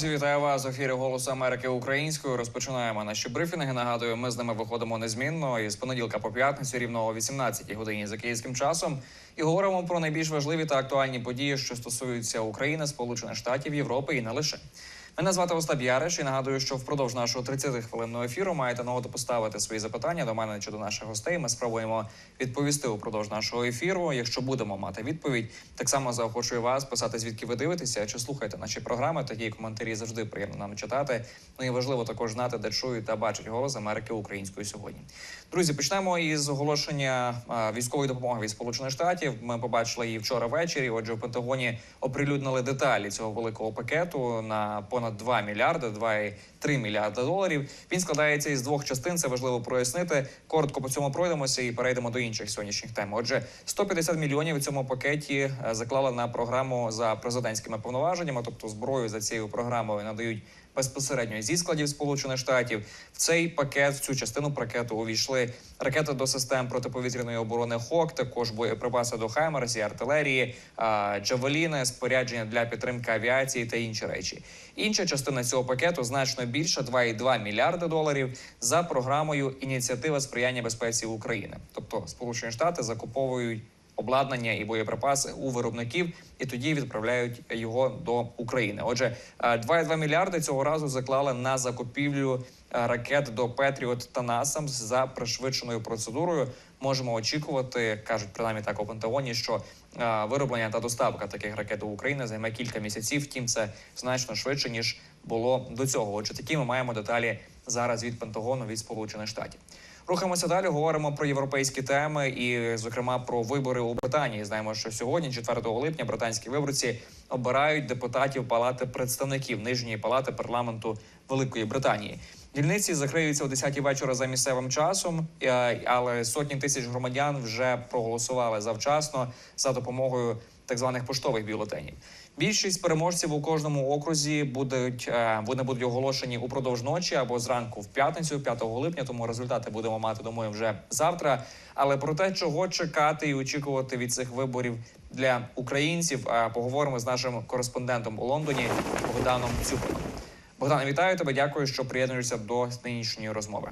Друзі, вітаю вас в ефірі Голосу Америки українською. Розпочинаємо наші брифінги. Нагадую, ми з ними виходимо незмінно із понеділка по п'ятницю, рівно о 18 годині за київським часом, і говоримо про найбільш важливі та актуальні події, що стосуються України, Сполучених Штатів, Європи і не лише. Мене звати Остап Яриш і нагадую, що впродовж нашого 30 хвилинного ефіру маєте нагоду поставити свої запитання до мене чи до наших гостей. Ми спробуємо відповісти упродовж нашого ефіру. Якщо будемо мати відповідь, так само заохочую вас писати звідки ви дивитеся чи слухаєте наші програми. Такі коментарі завжди приємно нам читати. Ну і важливо також знати, де чують та бачать голос Америки українською сьогодні. Друзі, почнемо із оголошення військової допомоги від Сполучених Штатів. Ми побачили її вчора ввечері. Отже, в Пентагоні оприлюднили деталі цього великого пакету на понад 2 мільярди, 2,3 мільярда доларів. Він складається із двох частин. Це важливо прояснити. Коротко по цьому пройдемося і перейдемо до інших сьогоднішніх тем. Отже, 150 мільйонів у цьому пакеті е, заклали на програму за президентськими повноваженнями, тобто зброю за цією програмою надають безпосередньо зі складів Сполучених Штатів. В цей пакет, в цю частину пакету увійшли ракети до систем протиповітряної оборони ХОК, також боєприпаси до Хаймерс і артилерії, джавеліни, спорядження для підтримки авіації та інші речі. Інша частина цього пакету значно більша 2,2 мільярди доларів за програмою ініціатива сприяння безпеці України. Тобто Сполучені Штати закуповують обладнання і боєприпаси у виробників, і тоді відправляють його до України. Отже, е, 2,2 мільярди цього разу заклали на закупівлю е, ракет до Петріот та НАСАМ за пришвидшеною процедурою. Можемо очікувати, кажуть принаймні так у Пентагоні, що е, вироблення та доставка таких ракет до України займе кілька місяців. Втім, це значно швидше ніж було до цього. Отже, такі ми маємо деталі зараз від Пентагону від Сполучених Штатів. Рухаємося далі. Говоримо про європейські теми і, зокрема, про вибори у Британії. Знаємо, що сьогодні, 4 липня, британські виборці обирають депутатів Палати представників нижньої палати парламенту Великої Британії. Дільниці закриються о 10-й вечора за місцевим часом, е, але сотні тисяч громадян вже проголосували завчасно за допомогою так званих поштових бюлетенів. Більшість переможців у кожному окрузі будуть е, вони будуть оголошені упродовж ночі або зранку в п'ятницю, 5 липня. Тому результати будемо мати думаю вже завтра. Але про те, чого чекати і очікувати від цих виборів для українців, е, поговоримо з нашим кореспондентом у Лондоні Богданом Цюпином. Богдане, вітаю тебе. Дякую, що приєднуєшся до нинішньої розмови.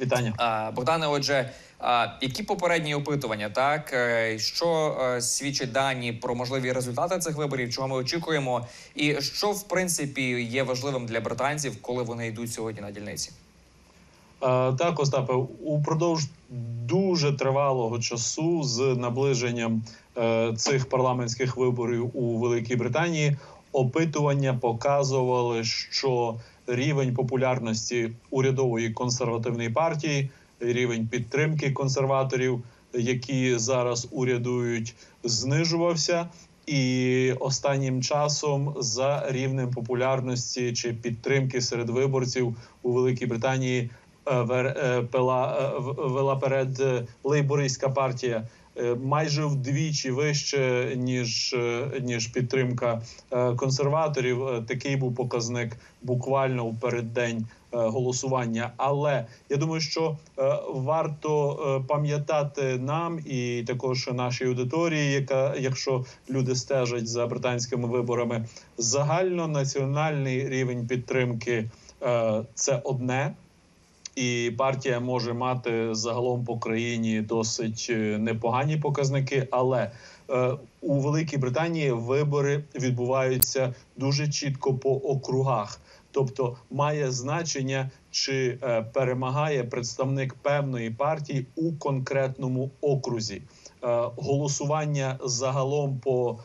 Вітання. А, Богдане, отже, а, які попередні опитування, так е, що е, свідчать дані про можливі результати цих виборів, чого ми очікуємо, і що в принципі є важливим для британців, коли вони йдуть сьогодні на дільниці? Е, Так, Остапе, упродовж дуже тривалого часу з наближенням е, цих парламентських виборів у Великій Британії опитування показували, що рівень популярності урядової консервативної партії, рівень підтримки консерваторів, які зараз урядують, знижувався. І останнім часом за рівнем популярності чи підтримки серед виборців у Великій Британії е, е, е, вела перед лейбористська партія майже вдвічі вище ніж, е, ніж підтримка е, консерваторів. Е, Такий був показник буквально у переддень е, голосування. Але я думаю, що е, варто е, пам'ятати нам і також нашій аудиторії, яка, якщо люди стежать за британськими виборами, загальнонаціональний рівень підтримки е, це одне. І партія може мати загалом по країні досить е, непогані показники, але е, у Великій Британії вибори відбуваються дуже чітко по округах. Тобто має значення, чи е, перемагає представник певної партії у конкретному окрузі. Голосування загалом по,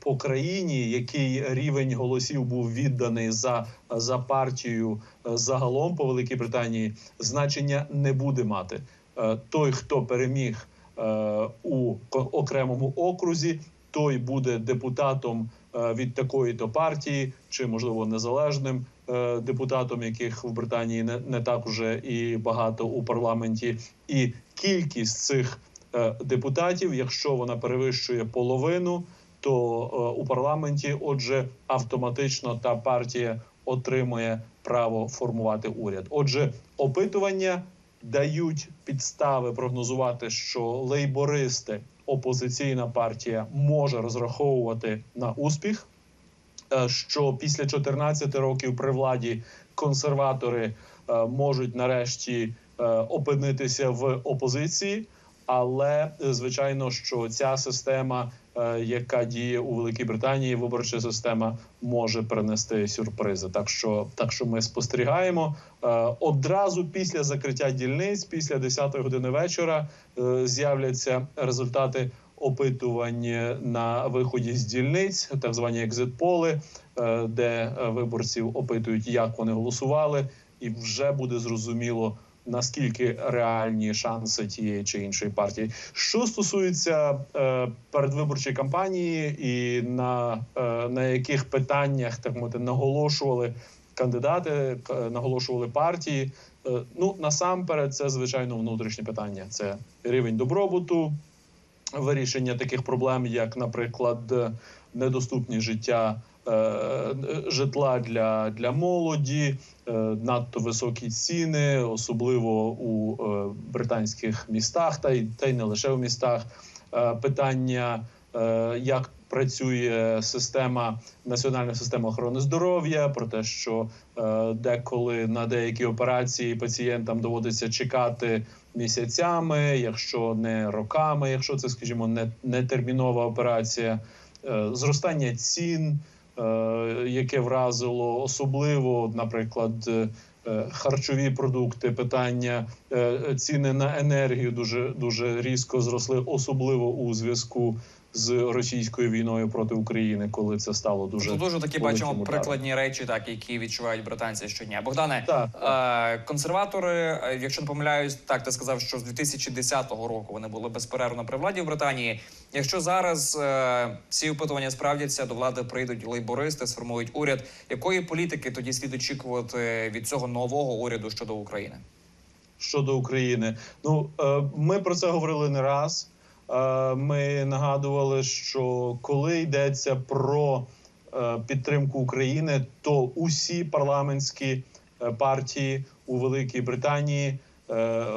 по країні, який рівень голосів був відданий за, за партію е, загалом по Великій Британії, значення не буде мати. Е, Той, хто переміг е, у окремому окрузі, той буде депутатом е, від такої то партії, чи можливо незалежним е, депутатом, яких в Британії не, не так уже і багато у парламенті, і кількість цих е, депутатів, якщо вона перевищує половину, то е, у парламенті, отже, автоматично та партія отримує право формувати уряд. Отже, опитування дають підстави прогнозувати, що лейбористи, опозиційна партія, може розраховувати на успіх. е, що після 14 років при владі консерватори е, можуть нарешті опинитися в опозиції. Але е, звичайно, що ця система, е, яка діє у Великій Британії, виборча система може принести сюрпризи. Так що, так що ми спостерігаємо Е, одразу після закриття дільниць, після 10 години вечора, з'являться результати опитувань на виході з дільниць, так звані екзит-поли, де виборців опитують, як вони голосували, і вже буде зрозуміло. Наскільки реальні шанси тієї чи іншої партії, що стосується е, передвиборчої кампанії, і на, е, на яких питаннях так мовити наголошували кандидати, к- наголошували партії. Е, ну насамперед, це звичайно внутрішнє питання. Це рівень добробуту, вирішення таких проблем, як, наприклад, е, недоступність життя. Е, Житла для, для молоді, е, надто високі ціни, особливо у е, британських містах, та й та й не лише в містах. Питання, як працює система національна система охорони здоров'я, про те, що деколи на деякі операції пацієнтам доводиться чекати місяцями, якщо не роками, якщо це, скажімо, не, не термінова операція, зростання цін, яке вразило особливо, наприклад. е, е, Харчові продукти, питання е, ціни на енергію дуже дуже різко зросли, особливо у зв'язку з російською війною проти України, коли це стало дуже Тут дуже такі бачимо ударом. прикладні речі, так які відчувають британці щодня. Богдане, Так, Е, Консерватори, е, якщо не помиляюсь, так ти сказав, що з 2010 року вони були безперервно при владі в Британії. Якщо зараз е, ці опитування справдяться, до влади прийдуть лейбористи, сформують уряд. Якої політики тоді слід очікувати від цього нового уряду щодо України? щодо України. Ну ми про це говорили не раз. Е, Ми нагадували, що коли йдеться про е, підтримку України, то усі парламентські е, партії у Великій Британії,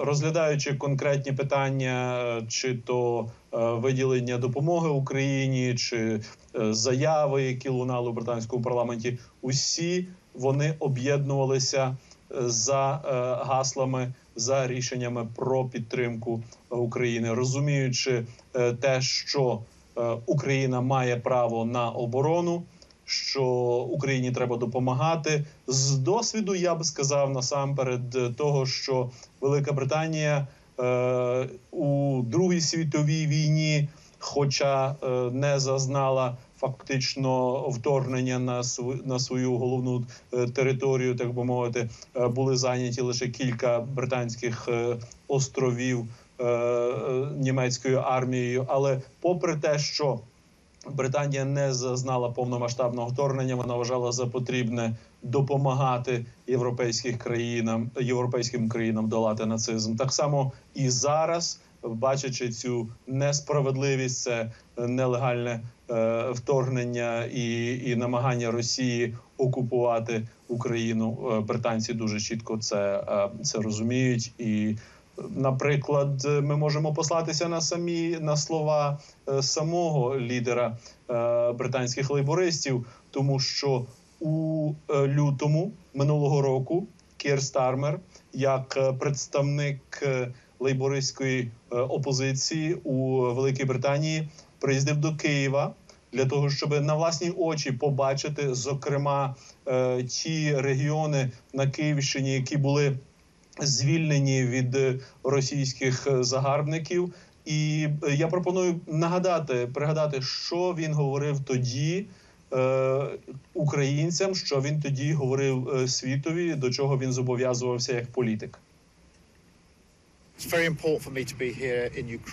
розглядаючи конкретні питання, чи то виділення допомоги Україні, чи заяви, які лунали у британському парламенті, усі вони об'єднувалися за гаслами за рішеннями про підтримку України, розуміючи е, те, що е, Україна має право на оборону, що Україні треба допомагати. З досвіду я би сказав насамперед е, того, що Велика Британія у Другій світовій війні, хоча е, не зазнала фактично вторгнення на на свою головну е, територію, так би мовити, е, були зайняті лише кілька британських островів німецькою армією. Але попри те, що Британія не зазнала повномасштабного вторгнення, вона вважала за потрібне допомагати європейським країнам, європейським країнам долати нацизм. Так само і зараз, бачачи цю несправедливість, це нелегальне е, вторгнення і, і намагання Росії окупувати Україну. е, Британці дуже чітко це, е, це розуміють і. Наприклад, ми можемо послатися на самі на слова самого лідера британських лейбористів, тому що у лютому минулого року Кір Стармер, як представник лейбористської е, опозиції у Великій Британії, приїздив до Києва для того, щоб на власні очі побачити, зокрема, е, ті регіони на Київщині, які були звільнені від російських загарбників. І е, я пропоную нагадати, пригадати, що він говорив тоді е, українцям, що він тоді говорив світові, до чого він зобов'язувався як політик.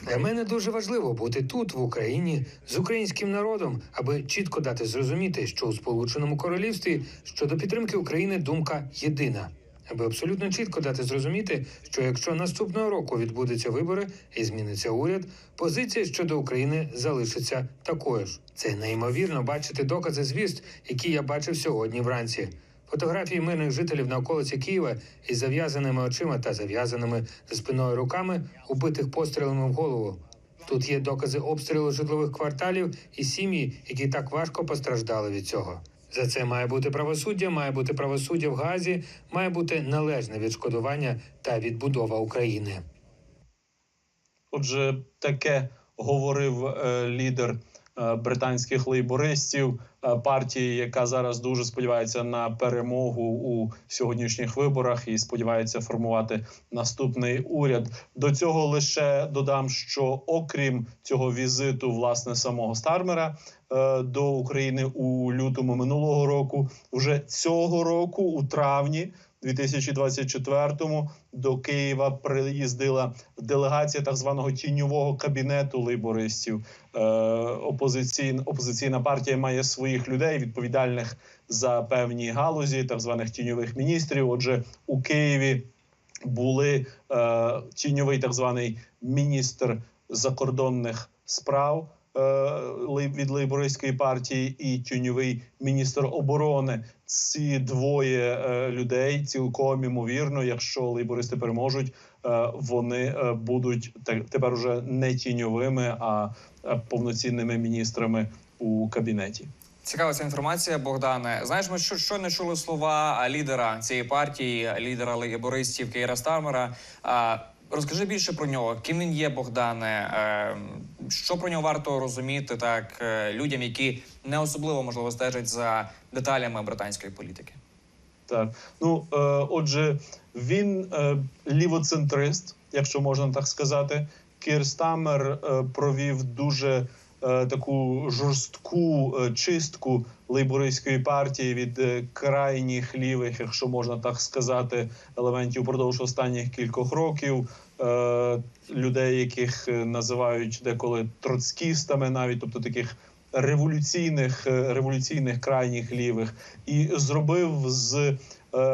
Для мене дуже важливо бути тут, в Україні, з українським народом, аби чітко дати зрозуміти, що у Сполученому Королівстві щодо підтримки України думка єдина. Аби абсолютно чітко дати зрозуміти, що якщо наступного року відбудуться вибори і зміниться уряд, позиція щодо України залишиться такою ж. Це неймовірно бачити докази звіст, які я бачив сьогодні вранці. Фотографії мирних жителів на околиці Києва із зав'язаними очима та зав'язаними за спиною руками, убитих пострілами в голову. Тут є докази обстрілу житлових кварталів і сім'ї, які так важко постраждали від цього. За це має бути правосуддя, має бути правосуддя в Газі, має бути належне відшкодування та відбудова України. Отже, таке говорив е, лідер британських лейбористів, е, партії, яка зараз дуже сподівається на перемогу у сьогоднішніх виборах і сподівається формувати наступний уряд. До цього лише додам, що окрім цього візиту, власне, самого Стармера е, до України у лютому минулого року, вже цього року, у травні. 2024-му до Києва приїздила делегація так званого тіньового кабінету лейбористів. Е, опозиційна, опозиційна партія має своїх людей, відповідальних за певні галузі, так званих тіньових міністрів. Отже, у Києві були е, тіньовий так званий міністр закордонних справ від лейбористської партії і тіньовий міністр оборони. Ці двоє е, людей цілком імовірно, якщо лейбористи переможуть, е, вони е, будуть те- тепер уже не тіньовими, а е, повноцінними міністрами у кабінеті. Цікава ця інформація, Богдане. Знаєш, ми що, що не чули слова лідера цієї партії, лідера лейбористів Кейра Стармера. Розкажи більше про нього. Ким він є, Богдане? Е, що про нього варто розуміти так е, людям, які не особливо можливо стежать за деталями британської політики? Так, ну е, отже, він е, лівоцентрист, якщо можна так сказати. Кір Стамер е, провів дуже таку жорстку е, чистку лейбористської партії від е, крайніх лівих, якщо можна так сказати, елементів упродовж останніх кількох років. Е, людей, яких е, називають деколи троцкістами, навіть тобто таких революційних е, революційних крайніх лівих, і зробив з е,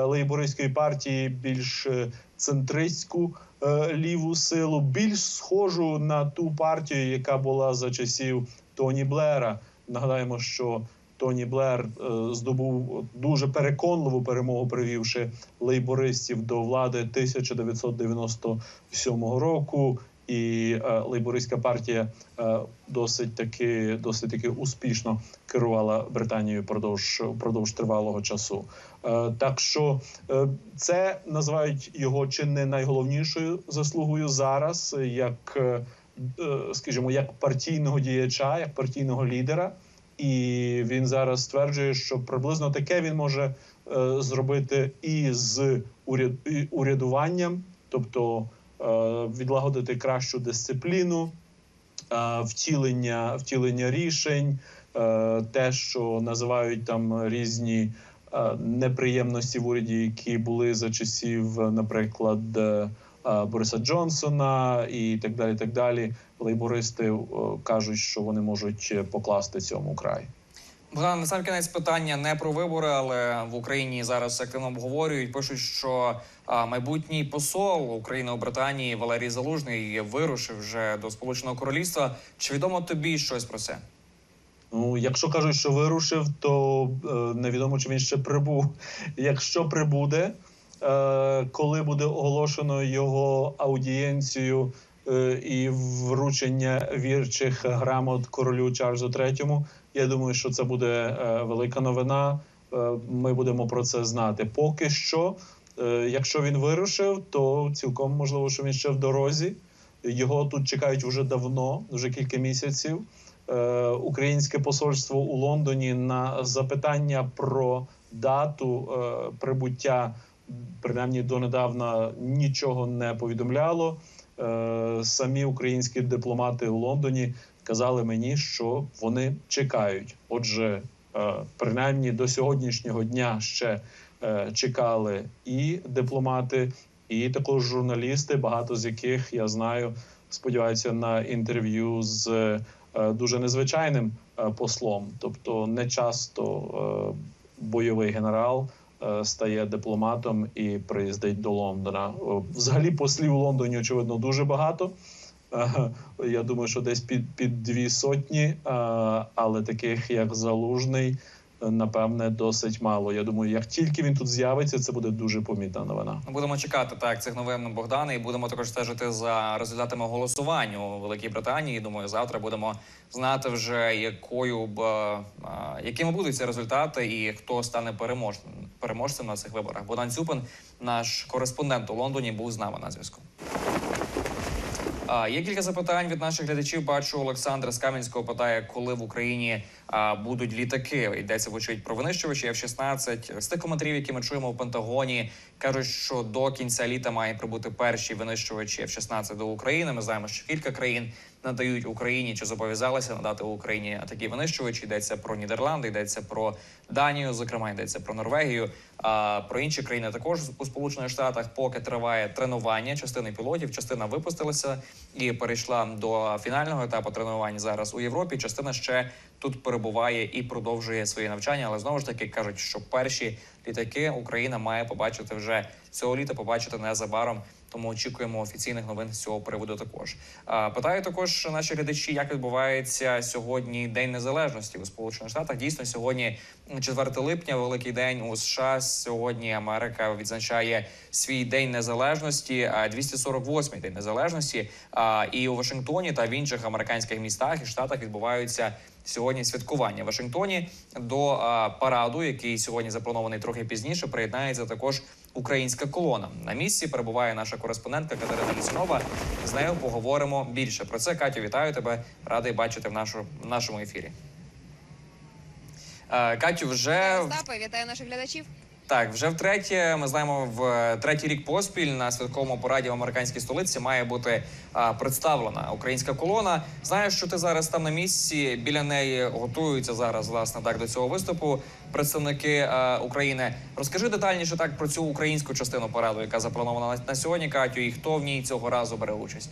лейбористської партії більш е, центристську е, ліву силу, більш схожу на ту партію, яка була за часів Тоні Блера. Нагадаємо, що Тоні Блер е, здобув дуже переконливу перемогу, привівши лейбористів до влади 1997 року. І е, лейбористська партія е, досить таки досить таки успішно керувала Британією продовж продовж тривалого часу. Е, так що це називають його чи не найголовнішою заслугою зараз, як скажімо, як партійного діяча, як партійного лідера. І він зараз стверджує, що приблизно таке він може е, зробити і з уряд, і урядуванням, тобто відлагодити кращу дисципліну, е, втілення, втілення рішень, е, те, що називають там різні е, неприємності в уряді, які були за часів, е, наприклад, е, е, Бориса Джонсона і так далі. Так далі. Лейбористи е, кажуть, що вони можуть е, покласти цьому край. Богдан, на сам кінець питання не про вибори, але в Україні зараз активно обговорюють. Пишуть, що майбутній посол України у Британії Валерій Залужний вирушив вже до Сполученого Королівства. Чи відомо тобі щось про це? Ну, якщо кажуть, що вирушив, то е, невідомо, чи він ще прибув. Якщо прибуде, е, коли буде оголошено його аудієнцію і вручення вірчих грамот королю Чарльзу III, я думаю, що це буде е, велика новина. Е, ми будемо про це знати. Поки що, е, якщо він вирушив, то цілком можливо, що він ще в дорозі. Його тут чекають вже давно, вже кілька місяців е, українське посольство у Лондоні на запитання про дату е, прибуття, принаймні донедавна нічого не повідомляло. Е, самі українські дипломати у Лондоні казали мені, що вони чекають. Отже, е, принаймні до сьогоднішнього дня ще е, чекали і дипломати, і також журналісти, багато з яких я знаю, сподіваються на інтерв'ю з дуже незвичайним послом. Тобто, не часто бойовий генерал стає дипломатом і приїздить до Лондона. Взагалі, послів у Лондоні очевидно дуже багато. Е, Я думаю, що десь під, під дві сотні, е, але таких як Залужний. Е, напевне досить мало. Я думаю, як тільки він тут з'явиться, це буде дуже помітна новина. Будемо чекати так цих новин Богдана, і будемо також стежити за результатами голосування у Великій Британії. Думаю, завтра будемо знати вже якою б е, якими будуть ці результати, і хто стане переможцем переможцем на цих виборах. Богдан Цюпин, наш кореспондент у Лондоні, був з нами на зв'язку. Є кілька запитань від наших глядачів. Бачу, Олександр з Кам'янського питає, коли в Україні будуть літаки. Йдеться вочевидь про винищувачі F-16. З тих коментарів, які ми чуємо в Пентагоні, кажуть, що до кінця літа має прибути перші винищувачі F-16 до України. Ми знаємо, що кілька країн надають Україні чи зобов'язалися надати Україні такі винищувачі. Йдеться про Нідерланди, йдеться про Данію, зокрема йдеться про Норвегію. А про інші країни також у Сполучених Штатах поки триває тренування частини пілотів. Частина випустилася і перейшла до фінального етапу тренувань зараз у Європі. Частина ще тут перебуває і продовжує свої навчання. Але знову ж таки кажуть, що перші літаки Україна має побачити вже цього літа. Побачити незабаром. Тому очікуємо офіційних новин з цього приводу. Також питаю також наші глядачі, як відбувається сьогодні День Незалежності у Сполучених Штатах. Дійсно, сьогодні 4 липня, великий день у США. Сьогодні Америка відзначає свій день незалежності, а 248-й день незалежності. І у Вашингтоні та в інших американських містах і штатах відбуваються сьогодні святкування в Вашингтоні до параду, який сьогодні запланований трохи пізніше. Приєднається також українська колона. На місці перебуває наша кореспондентка Катерина Ліснова. З нею поговоримо більше про це. Катю, вітаю тебе. Радий бачити в нашу в нашому ефірі. Е, Катю, вже Остапе, вітаю наших глядачів. Так, вже втретє. Ми знаємо, в третій рік поспіль на святковому пораді в американській столиці має бути а, представлена українська колона. Знаю, що ти зараз там на місці. Біля неї готуються зараз власне так до цього виступу. Представники а, України. Розкажи детальніше так про цю українську частину параду, яка запланована на, на сьогодні, Катю, і хто в ній цього разу бере участь.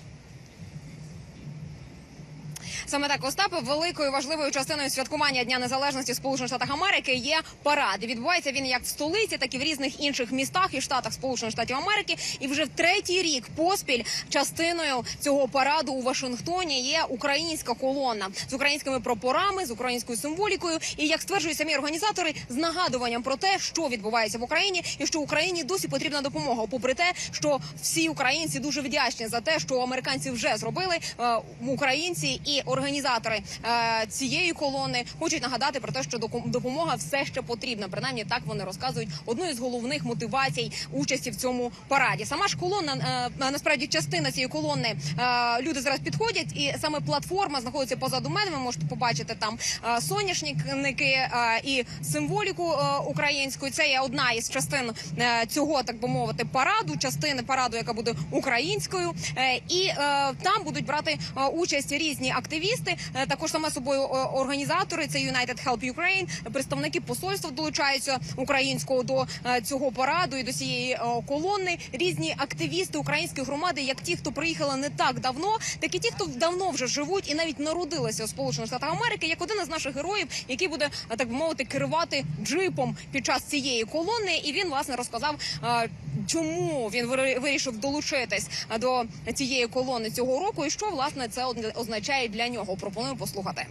Саме так Остапе великою важливою частиною святкування Дня Незалежності Сполучених Штатів Америки є парад. Відбувається він як в столиці, так і в різних інших містах і штатах Сполучених Штатів Америки. І вже в третій рік поспіль частиною цього параду у Вашингтоні є українська колона з українськими прапорами, з українською символікою. І як стверджують самі організатори, з нагадуванням про те, що відбувається в Україні, і що Україні досі потрібна допомога. Попри те, що всі українці дуже вдячні за те, що американці вже зробили е, українці і організатори е, цієї колони хочуть нагадати про те, що допомога все ще потрібна. Принаймні так вони розказують одну із головних мотивацій участі в цьому параді. Сама ж колона е, насправді частина цієї колони. е, Люди зараз підходять, і саме платформа знаходиться позаду мене. Ви можете побачити там соняшники і символіку українську. Це є одна із частин цього, так би мовити, параду, частини параду, яка буде українською, і там будуть брати участь різні активісти. Е, Також саме собою е, організатори. Це United Help Ukraine, представники посольства долучаються українського до е, цього параду і до цієї колони. Різні активісти української громади, як ті, хто приїхали не так давно, так і ті, хто давно вже живуть і навіть народилися у Сполучених Штатах Америки, як один із наших героїв, який буде так би мовити керувати джипом під час цієї колони. І він власне розказав, чому він вирішив долучитись до цієї колони цього року, і що власне це означає для нього. Пропоную послухати.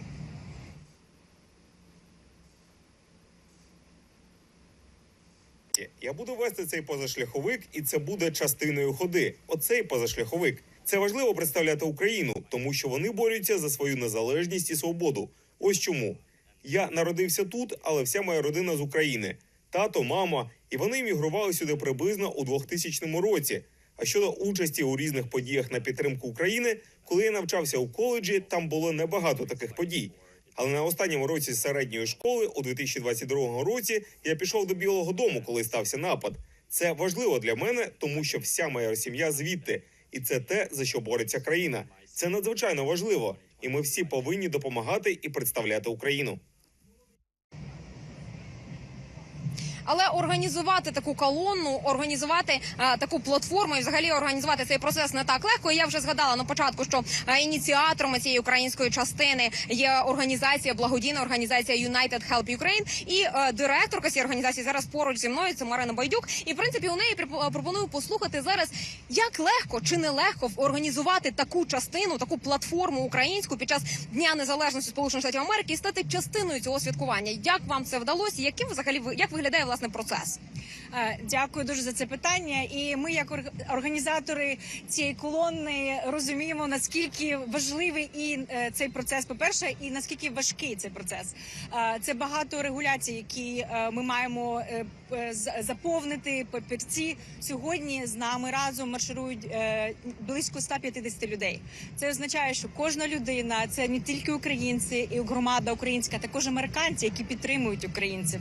Я буду вести цей позашляховик, і це буде частиною ходи. Оцей позашляховик. Це важливо представляти Україну, тому що вони борються за свою незалежність і свободу. Ось чому я народився тут, але вся моя родина з України. Тато, мама, і вони іммігрували сюди приблизно у 2000 році. А щодо участі у різних подіях на підтримку України, коли я навчався у коледжі, там було небагато таких подій. Але на останньому році середньої школи, у 2022 році, я пішов до Білого Дому, коли стався напад. Це важливо для мене, тому що вся моя сім'я звідти, і це те, за що бореться країна. Це надзвичайно важливо, і ми всі повинні допомагати і представляти Україну. Але організувати таку колонну, організувати е, таку платформу і взагалі організувати цей процес не так легко. Я вже згадала на початку, що е, ініціаторами цієї української частини є організація, благодійна організація United Help Ukraine. І е, директорка цієї організації зараз поруч зі мною. Це Марина Байдюк. І в принципі у неї пропоную послухати зараз, як легко чи не легко організувати таку частину, таку платформу українську під час Дня Незалежності Сполучених Штатів Америки і стати частиною цього святкування. Як вам це вдалося? Яким взагалі як виглядає власне процес? Е, Дякую дуже за це питання. І ми, як організатори цієї колони, розуміємо наскільки важливий і е, цей процес, по перше, і наскільки важкий цей процес. Е, Це багато регуляцій, які ми маємо заповнити папірці. Сьогодні з нами разом марширують близько 150 людей. Це означає, що кожна людина це не тільки українці і громада українська, а також американці, які підтримують українців.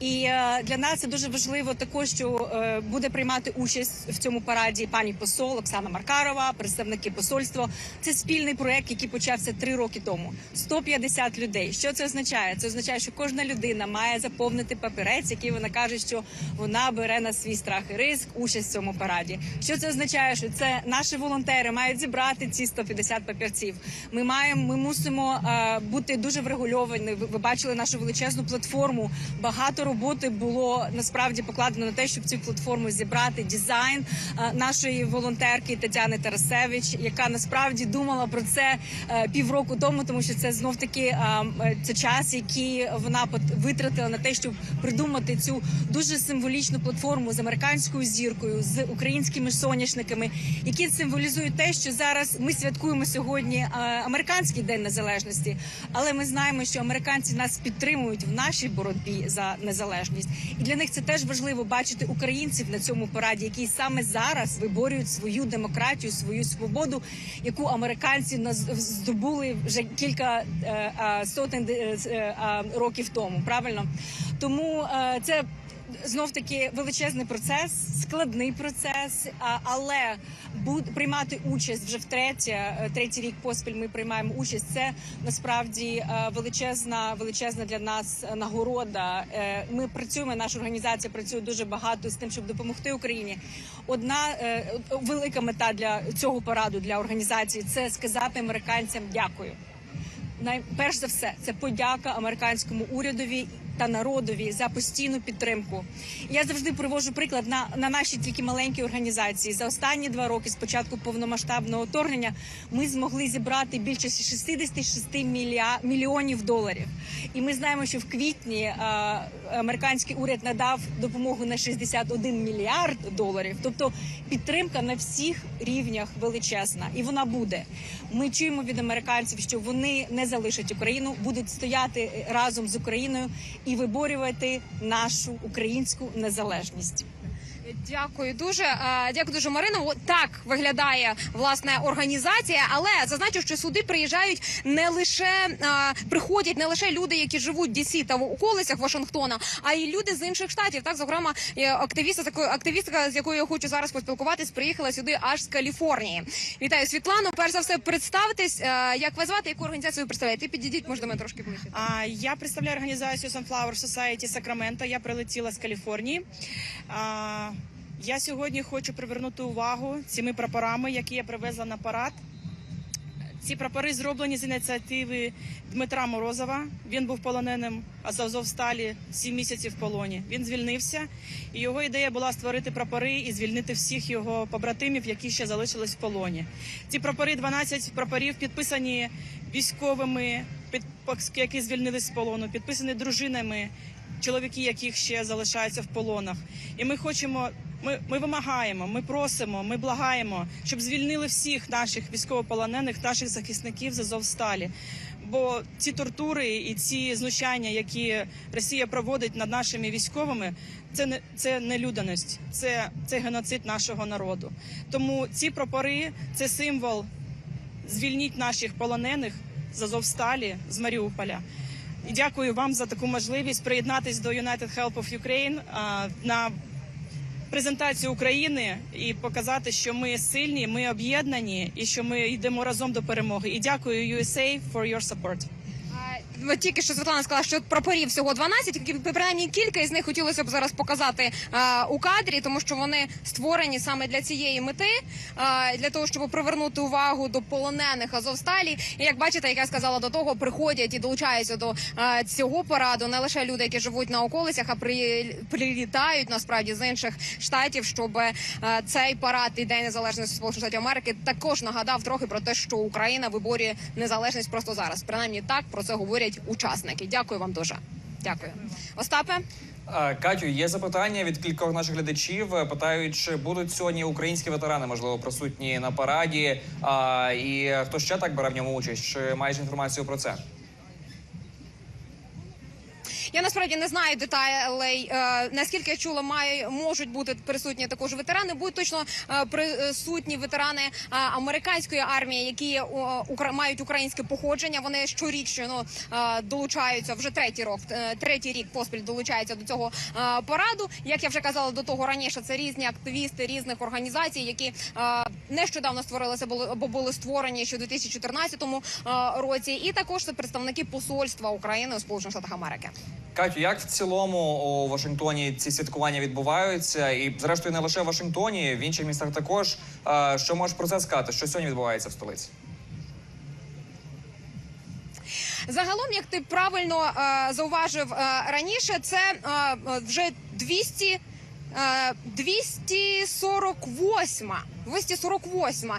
І для нас це дуже важливо також, що е, буде приймати участь в цьому параді пані посол Оксана Маркарова, представники посольства. Це спільний проект, який почався три роки тому. 150 людей. Що це означає? Це означає, що кожна людина має заповнити папірець, який вона каже, що вона бере на свій страх і ризик участь в цьому параді. Що це означає? Що це наші волонтери мають зібрати ці 150 папірців. Ми маємо, ми мусимо е, бути дуже врегульовані. Ви бачили нашу величезну платформу. Багато роботи було насправді покладено на те, щоб цю платформу зібрати. Дизайн е, нашої волонтерки Тетяни Тарасевич, яка насправді думала про це е, півроку тому, тому що це знов таки е, це час, який вона витратила на те, щоб придумати цю дуже символічну платформу з американською зіркою, з українськими соняшниками, які символізують те, що зараз ми святкуємо сьогодні американський день незалежності, але ми знаємо, що американці нас підтримують в нашій боротьбі за незалежність, і для них це теж важливо бачити українців на цьому параді, які саме зараз виборюють свою демократію, свою свободу, яку американці здобули вже кілька е, е, сотень е, років тому. Правильно тому це знов таки величезний процес, складний процес, але приймати участь вже втретє, е, третій рік поспіль. Ми приймаємо участь. Це насправді е, величезна, величезна для нас нагорода. Е, Ми працюємо. Наша організація працює дуже багато з тим, щоб допомогти Україні. Одна велика мета для цього параду для організації це сказати американцям дякую. Найперш за все, це подяка американському урядові та народові за постійну підтримку. Я завжди привожу приклад на, на нашій тільки маленькій організації. За останні два роки з початку повномасштабного вторгнення ми змогли зібрати більше 66 мілья, мільйонів доларів. І ми знаємо, що в квітні е, американський уряд надав допомогу на 61 мільярд доларів. Тобто підтримка на всіх рівнях величезна, і вона буде. Ми чуємо від американців, що вони не залишать Україну, будуть стояти разом з Україною і виборювати нашу українську незалежність. Дякую дуже. Е, Дякую дуже, Марино. Так виглядає власне організація, але зазначу, що сюди приїжджають не лише е, приходять не лише люди, які живуть в Дісі та в околицях Вашингтона, а й люди з інших штатів. Так, зокрема, е, активістка з якою я хочу зараз поспілкуватись, приїхала сюди аж з Каліфорнії. Вітаю Світлану. Перш за все, представтесь, е, як вас звати, яку організацію ви представляєте? Підійдіть, може, до мене трошки ближче. А, Я представляю організацію Sunflower Society Сакраменто. Я прилетіла з Каліфорнії. А, Я сьогодні хочу привернути увагу цими прапорами, які я привезла на парад. Ці прапори зроблені з ініціативи Дмитра Морозова. Він був полоненим з Азовсталі 7 місяців в полоні. Він звільнився, і його ідея була створити прапори і звільнити всіх його побратимів, які ще залишились в полоні. Ці прапори, 12 прапорів, підписані військовими, які звільнились з полону, підписані дружинами, чоловіки, яких ще залишаються в полонах. І ми хочемо. Ми, ми вимагаємо, ми просимо, ми благаємо, щоб звільнили всіх наших військовополонених, наших захисників з Азовсталі. Бо ці тортури і ці знущання, які Росія проводить над нашими військовими, це не це не людяність, це, це геноцид нашого народу. Тому ці прапори це символ звільніть наших полонених з Азовсталі, з Маріуполя. І дякую вам за таку можливість приєднатись до United Help of Ukraine на презентацію України і показати, що ми сильні, ми об'єднані і що ми йдемо разом до перемоги. І дякую USA for your support. А, тільки що Світлана сказала, що прапорів всього 12, принаймні кілька із них хотілося б зараз показати е, у кадрі, тому що вони створені саме для цієї мети, е, для того, щоб привернути увагу до полонених Азовсталі. І як бачите, як я сказала до того, приходять і долучаються до е, цього параду не лише люди, які живуть на околицях, а при, прилітають насправді з інших штатів, щоб е, цей парад і День незалежності Сполучених Штатів Америки також нагадав трохи про те, що Україна виборює незалежність просто зараз. Принаймні так про це говорять учасники. Дякую вам дуже. Дякую, Остапе. Катю, є запитання від кількох наших глядачів. Питають, чи будуть сьогодні українські ветерани, можливо, присутні на параді. І хто ще так бере в ньому участь? Чи маєш інформацію про це? Я насправді не знаю деталей. Е, наскільки я чула, має можуть бути присутні також ветерани. Будуть точно е, присутні ветерани е, американської армії, які мають українське походження. Вони щорічно долучаються вже третій рок, третій рік поспіль долучаються до цього параду. Як я вже казала до того раніше, це різні активісти різних організацій, які нещодавно створилися або були створені ще у 2014 е, році, і також це представники посольства України у Сполучених Штатах Америки. Катю, як в цілому у Вашингтоні ці святкування відбуваються? І зрештою не лише в Вашингтоні, в інших містах також. Е, Що можеш про це сказати? Що сьогодні відбувається в столиці? Загалом, як ти правильно е, зауважив е, раніше, це вже 200 е, 248 248 е,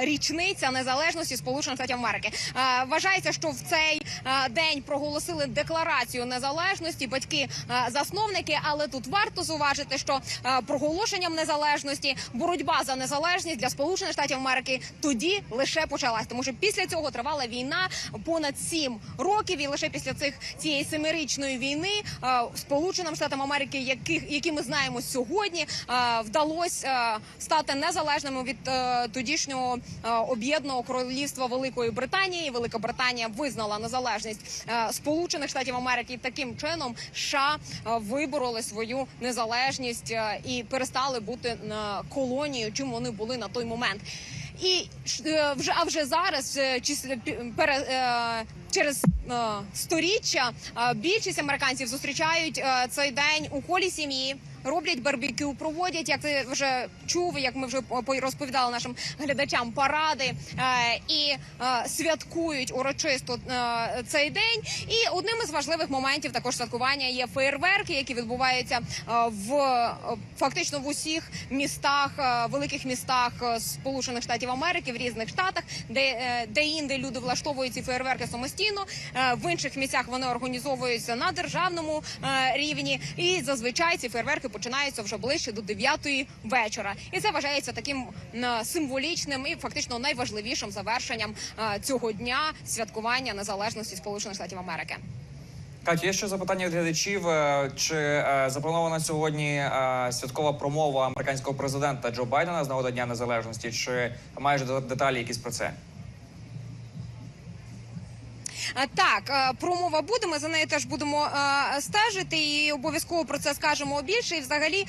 річниця незалежності Сполучених Штатів Америки. Е, Вважається, що в цей е, день проголосили декларацію незалежності батьки е, засновники. Але тут варто зауважити, що проголошенням незалежності боротьба за незалежність для Сполучених Штатів Америки тоді лише почалась, тому що після цього тривала війна понад сім років, і лише після цих цієї семирічної війни Сполученим Штатам Америки, яких які ми знаємо сьогодні, вдалося стати незалежними від е, тодішнього е, об'єднаного королівства Великої Британії. Велика Британія визнала незалежність е, Сполучених Штатів Америки. Таким чином США вибороли свою незалежність і перестали бути колонією, чим вони були на той момент. І вже а вже зараз через е, сторіччя е, більшість американців зустрічають е, цей день у колі сім'ї. Роблять барбекю, проводять, як ти вже чув, як ми вже по- по- розповідали нашим глядачам, паради і святкують урочисто цей день. І одним із важливих моментів також святкування є феєрверки, які відбуваються в фактично в усіх містах, великих містах Сполучених Штатів Америки, в різних штатах, де, де інде люди влаштовують ці феєрверки самостійно. Е, В інших місцях вони організовуються на державному е, рівні, і зазвичай ці феєрверки починаються вже ближче до 9 вечора. І це вважається таким е, символічним і фактично найважливішим завершенням цього дня святкування незалежності Сполучених Штатів Америки. Катю, є ще запитання від глядачів. Чи запланована сьогодні святкова промова американського президента Джо Байдена з нагоди Дня Незалежності? Чи маєш де- деталі якісь про це? Е, Так, е, промова буде. Ми за нею теж будемо е, стежити і обов'язково про це скажемо більше. І взагалі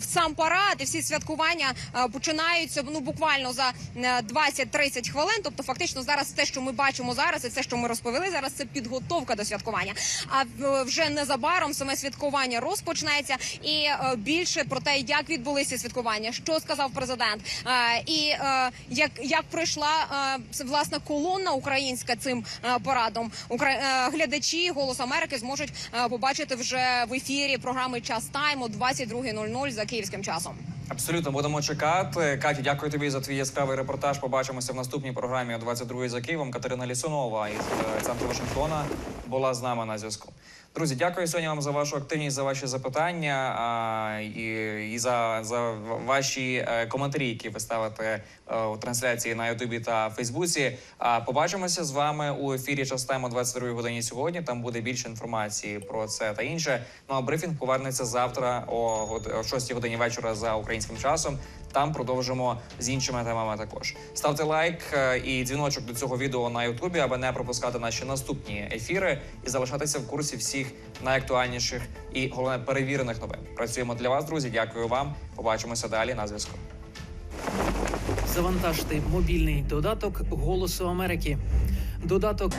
сам парад і всі святкування починаються ну буквально за е, 20-30 хвилин. Тобто, фактично, зараз те, що ми бачимо зараз, і все, що ми розповіли зараз, це підготовка до святкування. А вже незабаром саме святкування розпочнеться, і більше про те, як відбулися святкування, що сказав президент, і як, як пройшла власне колона українська цим парадом. Укра... е, глядачі Голос Америки зможуть е, побачити вже в ефірі програми Час Тайм о 22.00 за київським часом. Абсолютно будемо чекати. Катю, дякую тобі за твій яскравий репортаж. Побачимося в наступній програмі о 22 за Києвом. Катерина Лісунова із е, центру Вашингтона була з нами на зв'язку. Друзі, дякую сьогодні вам за вашу активність, за ваші запитання а, і, і за, за ваші е, коментарі, які ви ставите е, у трансляції на Ютубі та Фейсбуці. А побачимося з вами у ефірі «Час о 22 годині сьогодні. Там буде більше інформації про це та інше. Ну а брифінг повернеться завтра о, о 6 годині вечора за українським часом. Там продовжимо з іншими темами також. Ставте лайк е, і дзвіночок до цього відео на Ютубі, аби не пропускати наші наступні ефіри і залишатися в курсі всіх найактуальніших і головне перевірених новин. Працюємо для вас, друзі. Дякую вам. Побачимося далі на зв'язку. Завантажте мобільний додаток Голосу Америки. Додаток